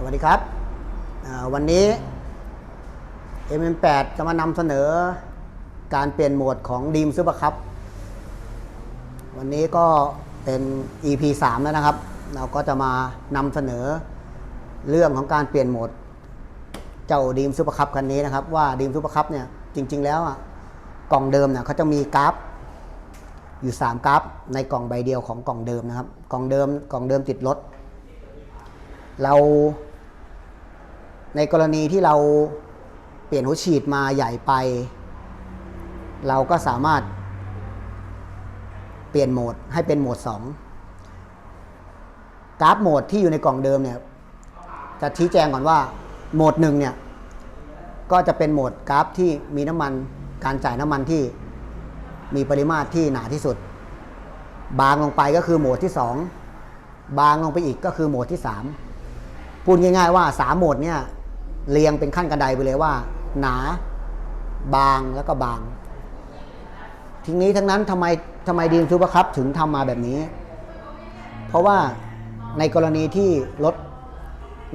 สวัสดีครับ วันนี้ MM8 จะมานำเสนอการเปลี่ยนโหมดของดีมซูเปอร์คัพวันนี้ก็เป็น EP 3 แล้วนะครับ เราก็จะมานำเสนอเรื่องของการเปลี่ยนโหมด เจ้าดีมซูเปอร์คัพคันนี้นะครับ ว่าดีมซูเปอร์คัพเนี่ยจริง ๆ แล้วอะกล่องเดิมเนี่ยเขาจะมีกราฟอยู่ 3 กราฟ ในกล่องใบเดียวของกล่องเดิมนะครับ กล่องเดิมกล่องเดิมติดรถเรา ในกรณีที่เราเปลี่ยนหัวฉีดมาใหญ่ไป เราก็สามารถเปลี่ยนโหมดให้เป็นโหมด 2 กราฟโหมดที่อยู่ในกล่องเดิมเนี่ยจะชี้แจงก่อนว่าโหมดหนึ่งเนี่ยก็จะเป็นโหมดกราฟที่มีน้ำมันการจ่ายน้ำมันที่มีปริมาตรที่หนาที่สุด บางลงไปก็คือโหมดที่ 2 บางลงไปอีกก็คือโหมดที่ 3 พูดง่ายๆว่า 3 โหมดเนี่ย เรียงเป็นขั้นกระไดไปเลยว่า หนาบางแล้วก็บางทีนี้ทั้งนั้นทำไมทำไมดีมซูเปอร์คัพถึงทำมาแบบนี้ เพราะว่าในกรณีที่รถ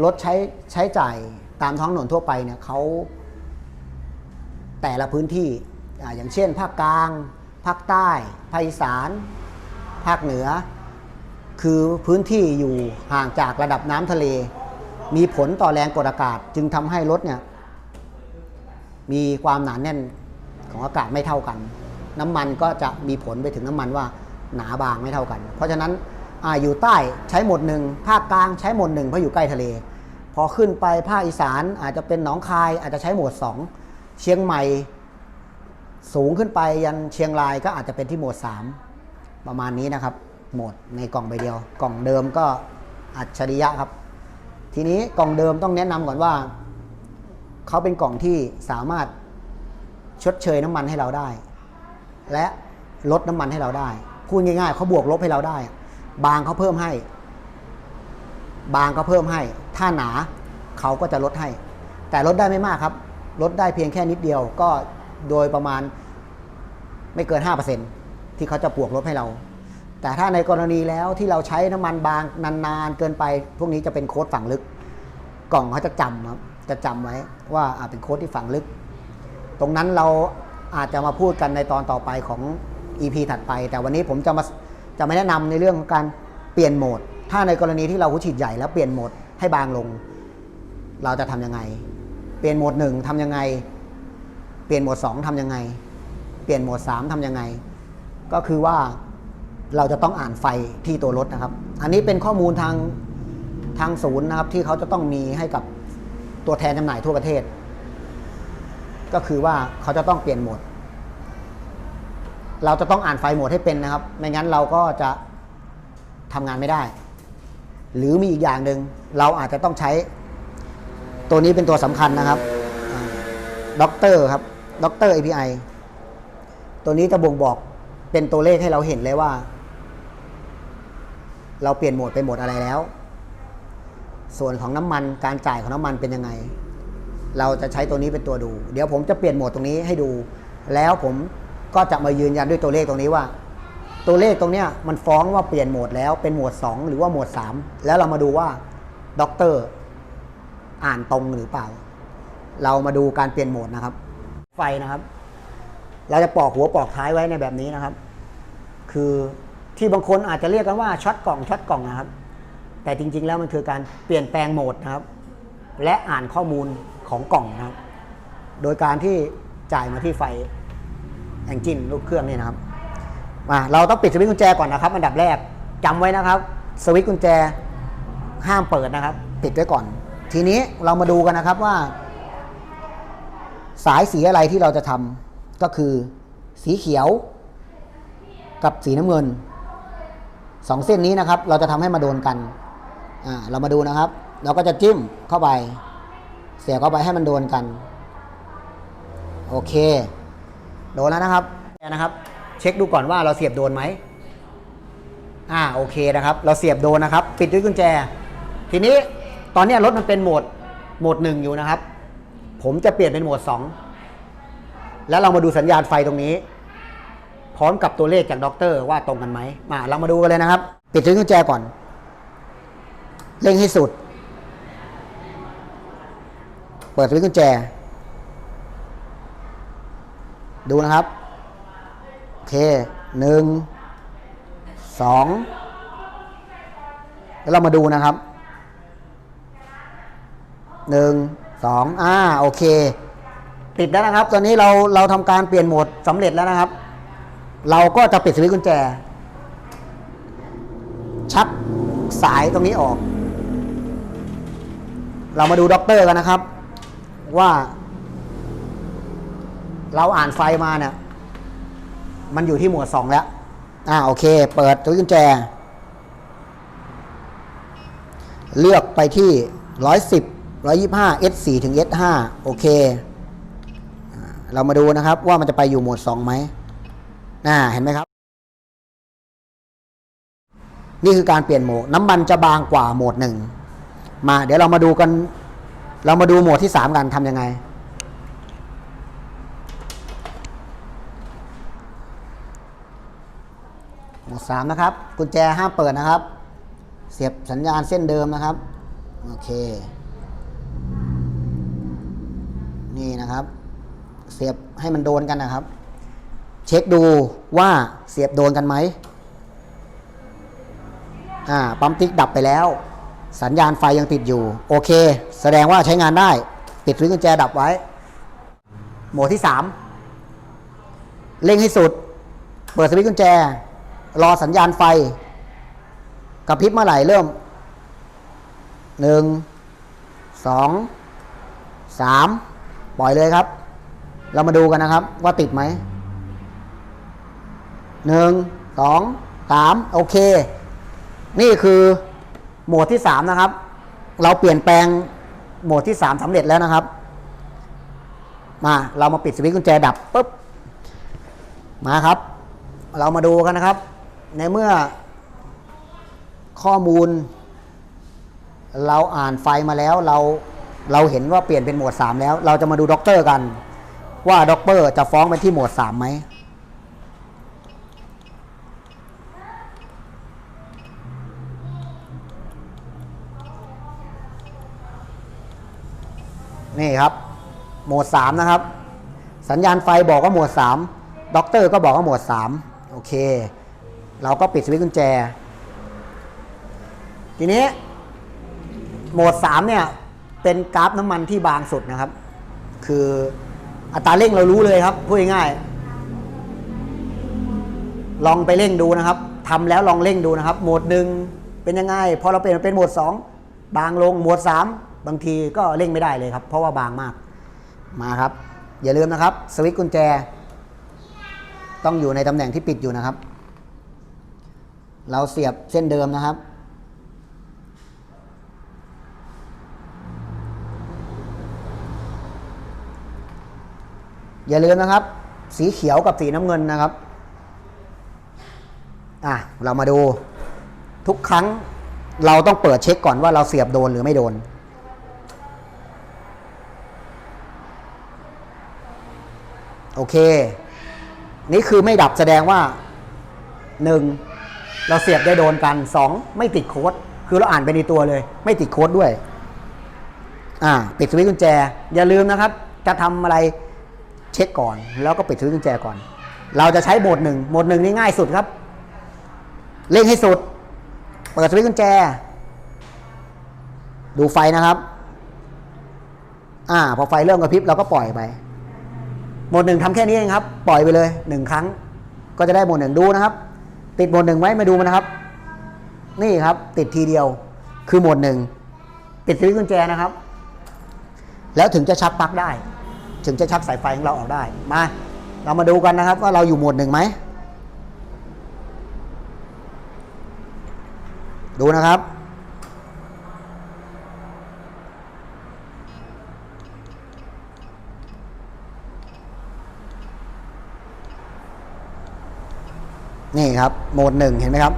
รถใช้ใช้จ่ายตามท้องถนนทั่วไปเนี่ยเขาแต่ละพื้นที่ออย่างเช่น ภาคกลาง ภาคใต้ ภาคอีสาน ภาคเหนือ คือพื้นที่อยู่ห่างจากระดับน้ำทะเล มีผลต่อแรงกดอากาศ จึงทำให้รถเนี่ยมีความหนาแน่นของอากาศไม่เท่ากัน น้ำมันก็จะมีผลไปถึงน้ำมันว่าหนาบางไม่เท่ากัน เพราะฉะนั้นออยู่ใต้ใช้หมดหนึ่งภาคกลางใช้หมดหนึ่งเพราะอยู่ใกล้ทะเล พอขึ้นไปภาคอีสานอาจจะเป็นหนองคายอาจจะใช้โหมด2 เชียงใหม่สูงขึ้นไปยันเชียงรายก็อาจจะเป็นที่โหมด3 ประมาณนี้นะครับ โหมดในกล่องใบเดียว กล่องเดิมก็อัจฉริยะครับ ทีนี้กล่องเดิมต้องแนะนำก่อนว่า เขาเป็นกล่องที่สามารถชดเชยน้ำมันให้เราได้ และลดน้ำมันให้เราได้พูดง่ายๆเขาบวกลบให้เราได้ บางเขาเพิ่มให้ บางก็เพิ่มให้ ถ้าหนาเขาก็จะลดให้ แต่ลดได้ไม่มากครับ ลดได้เพียงแค่นิดเดียวก็โดยประมาณไม่เกิน 5%ที่เขาจะบวกลบให้เรา แต่ถ้าในกรณีแล้วที่เราใช้น้ำมันบางนานๆเกินไป พวกนี้จะเป็นโค้ดฝังลึก กล่องเขาจะจำครับจะจำไว้ว่าเป็นโค้ดที่ฝังลึก ตรงนั้นเราอาจจะมาพูดกันในตอนต่อไปของ EP ถัดไป แต่วันนี้ผมจะมาจะไม่แนะนำในเรื่องของการเปลี่ยนโหมด ถ้าในกรณีที่เราหัวฉีดใหญ่แล้วเปลี่ยนโหมดให้บางลง เราจะทำยังไง เปลี่ยนโหมดหนึ่งทำยังไง เปลี่ยนโหมดสองทำยังไง เปลี่ยนโหมดสามทำยังไง ก็คือว่า เราจะต้องอ่านไฟที่ตัวรถนะครับ อันนี้เป็นข้อมูลทางทางศูนย์นะครับ ที่เขาจะต้องมีให้กับตัวแทนจำหน่ายทั่วประเทศ ก็คือว่าเขาจะต้องเปลี่ยนโหมด เราจะต้องอ่านไฟโหมดให้เป็นนะครับ ไม่งั้นเราก็จะทำงานไม่ได้ หรือมีอีกอย่างหนึ่งเราอาจจะต้องใช้ ตัวนี้เป็นตัวสำคัญนะครับด็อกเตอร์ครับด็อกเตอร์ API ตัวนี้จะบ่งบอกเป็นตัวเลขให้เราเห็นเลยว่า เราเปลี่ยนโหมดไปโหมดอะไรแล้ว ส่วนของน้ำมันการจ่ายของน้ำมันเป็นยังไง เราจะใช้ตัวนี้เป็นตัวดู เดี๋ยวผมจะเปลี่ยนโหมดตรงนี้ให้ดู แล้วผมก็จะมายืนยันด้วยตัวเลขตรงนี้ว่า ตัวเลขตรงเนี้ยมันฟ้องว่าเปลี่ยนโหมดแล้วเป็นโหมด 2 หรือว่าโหมด 3 แล้วเรามาดูว่าด็อกเตอร์อ่านตรงหรือเปล่า เรามาดูการเปลี่ยนโหมดนะครับ ไฟนะครับ เราจะปอกหัวปอกท้ายไว้ในแบบนี้นะครับ คือ ที่บางคนอาจจะเรียกกันว่าช็อตกล่องช็อตกล่องนะครับ แต่จริง ๆ แล้วมันคือการเปลี่ยนแปลงโหมดนะครับ และอ่านข้อมูลของกล่องนะครับ โดยการที่จ่ายมาที่ไฟแองจินลูกเครื่องนี่นะครับมาเราต้องปิดสวิตช์กุญแจก่อนนะครับ อันดับแรกจำไว้นะครับ สวิตช์กุญแจห้ามเปิดนะครับ ปิดไว้ก่อน ทีนี้เรามาดูกันนะครับว่า สายสีอะไรที่เราจะทำก็คือ สีเขียว กับสีน้ำเงิน สองเส้นนี้นะครับ เราจะทำให้มาโดนกันอ่าเรามาดูนะครับ เราก็จะจิ้มเข้าไป เสียบเข้าไปให้มันโดนกัน โอเค โดนแล้วนะครับนะครับ เช็คดูก่อนว่าเราเสียบโดนไหมอ่าโอเคนะครับ เราเสียบโดนนะครับ ปิดด้วยกุญแจ ทีนี้ตอนนี้รถมันเป็นโหมดโหมดหนึ่งอยู่นะครับ ผมจะเปลี่ยนเป็นโหมดสองแล้วเรามาดูสัญญาณไฟตรงนี้ พร้อมกับตัวเลขจากด็อกเตอร์ว่าตรงกันไหมมาเรามาดูกันเลยนะครับ ปิดด้วยกุญแจก่อน เร่งให้สุด เปิดสวิตช์กุญแจ ดูนะครับ โอเคหนึ่งสองแล้วเรามาดูนะครับหนึ่งสองอ่า โอเค ติดแล้วนะครับ ตอนนี้เราเราทำการเปลี่ยนโหมดสำเร็จแล้วนะครับ เราก็จะปิดสวิตช์กุญแจ ชักสายตรงนี้ออก เรามาดูด็อกเตอร์กันนะครับ ว่า เราอ่านไฟมาเนี่ย มันอยู่ที่หมวดสองแล้ว อ่าโอเค เปิดสวิตช์กุญแจ เลือกไปที่ร้อยสิบร้อยยี่ห้า S สี่ถึง S ห้าโอเค เรามาดูนะครับว่ามันจะไปอยู่หมวดสองไหม น่าเห็นไหมครับ นี่คือการเปลี่ยนโหมด น้ำมันจะบางกว่าโหมดหนึ่งมาเดี๋ยวเรามาดูกัน เรามาดูโหมดที่สามกันทำยังไง โหมดสามนะครับ กุญแจห้ามเปิดนะครับ เสียบสัญญาณเส้นเดิมนะครับ โอเค นี่นะครับ เสียบให้มันโดนกันนะครับ เช็คดูว่าเสียบโดนกันไหมอ่าปั๊มติ๊กดับไปแล้ว สัญญาณไฟยังติดอยู่ โอเค แสดงว่าใช้งานได้ ปิดสวิตช์กุญแจดับไว้ โหมดที่สามเร่งให้สุด เปิดสวิตช์กุญแจ รอสัญญาณไฟกระพริบเมื่อไหร่เริ่มหนึ่งสองสามปล่อยเลยครับ เรามาดูกันนะครับว่าติดไหม หนึ่งสองสามโอเค นี่คือโหมดที่สามนะครับ เราเปลี่ยนแปลงโหมดที่สามสำเร็จแล้วนะครับ มาเรามาปิดสวิตช์กุญแจดับปุ๊บมาครับ เรามาดูกันนะครับ ในเมื่อข้อมูล เราอ่านไฟมาแล้วเราเราเห็นว่าเปลี่ยนเป็นโหมด 3 แล้ว เราจะมาดูด็อกเตอร์กัน ว่าด็อกเตอร์จะฟ้องไปที่โหมด 3 ไหม นี่ครับ โหมด 3 นะครับ สัญญาณไฟบอกว่าโหมด 3ด็อกเตอร์ก็บอกว่าโหมด 3 โอเค เราก็ปิดสวิตช์กุญแจ ทีนี้ โหมด 3 เนี่ย เป็นกราฟน้ำมันที่บางสุดนะครับ คืออัตราเร่งเรารู้เลยครับ พูดง่ายลองไปเร่งดูนะครับทำแล้วลองเร่งดูนะครับ โหมดหนึ่งเป็นยังไง พอเราเปลี่ยนเป็นโหมด 2 บางลง โหมด 3 บางทีก็เร่งไม่ได้เลยครับ เพราะว่าบางมากมาครับ อย่าลืมนะครับ สวิตช์กุญแจ ต้องอยู่ในตำแหน่งที่ปิดอยู่นะครับ เราเสียบเส้นเดิมนะครับ อย่าลืมนะครับ สีเขียวกับสีน้ำเงินนะครับอะเรามาดูทุกครั้งเราต้องเปิดเช็คก่อนว่าเราเสียบโดนหรือไม่โดน โอเค นี่คือไม่ดับแสดงว่าหนึ่งเราเสียบได้โดนกันสองไม่ติดโค้ด คือเราอ่านไปในตัวเลย ไม่ติดโค้ดด้วย อ่า ปิดสวิตช์กุญแจ อย่าลืมนะครับ จะทำอะไรเช็คก่อน แล้วก็ปิดสวิตช์กุญแจก่อน เราจะใช้โหมดหนึ่งโหมดหนึ่งนี่ง่ายสุดครับ เร่งให้สุด เปิดสวิตช์กุญแจ ดูไฟนะครับ อ่า พอไฟเริ่มกระพริบเราก็ปล่อยไป หมดหนึ่งทำแค่นี้เองครับ ปล่อยไปเลยหนึ่งครั้ง ก็จะได้โหมดหนึ่งดูนะครับ ติดโหมดหนึ่งไว้มาดูมันนะครับ นี่ครับ ติดทีเดียว คือโหมดหนึ่งปิดสวิตช์กุญแจนะครับ แล้วถึงจะชักปลั๊กได้ ถึงจะชักสายไฟของเราออกได้ มา เรามาดูกันนะครับ ว่าเราอยู่โหมดหนึ่งไหม ดูนะครับ นี่ครับ โหมดหนึ่งเห็นไหมครับ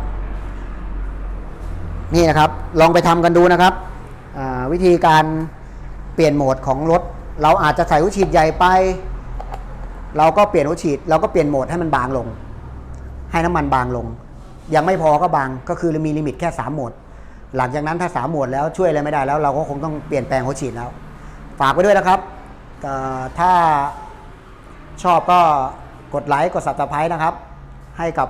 นี่นะครับ ลองไปทำกันดูนะครับ วิธีการเปลี่ยนโหมดของรถ เราอาจจะใส่หัวฉีดใหญ่ไป เราก็เปลี่ยนหัวฉีด เราก็เปลี่ยนโหมดให้มันบางลง ให้น้ำมันบางลง ยังไม่พอก็บาง ก็คือมีลิมิตแค่3โหมด หลังจากนั้นถ้า3โหมดแล้วช่วยอะไรไม่ได้แล้ว เราก็คงต้องเปลี่ยนแปลงหัวฉีดแล้ว ฝากไว้ด้วยนะครับ ถ้าชอบก็กดไลค์กด subscribe นะครับ ให้กับ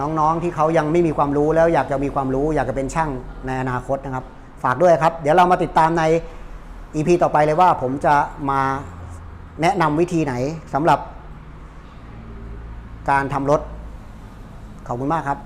น้องๆที่เขายังไม่มีความรู้แล้วอยากจะมีความรู้ อยากจะเป็นช่างในอนาคตนะครับ ฝากด้วยครับ เดี๋ยวเรามาติดตามใน EP ต่อไปเลยว่าผมจะมาแนะนำวิธีไหนสำหรับการทำรถ ขอบคุณมากครับ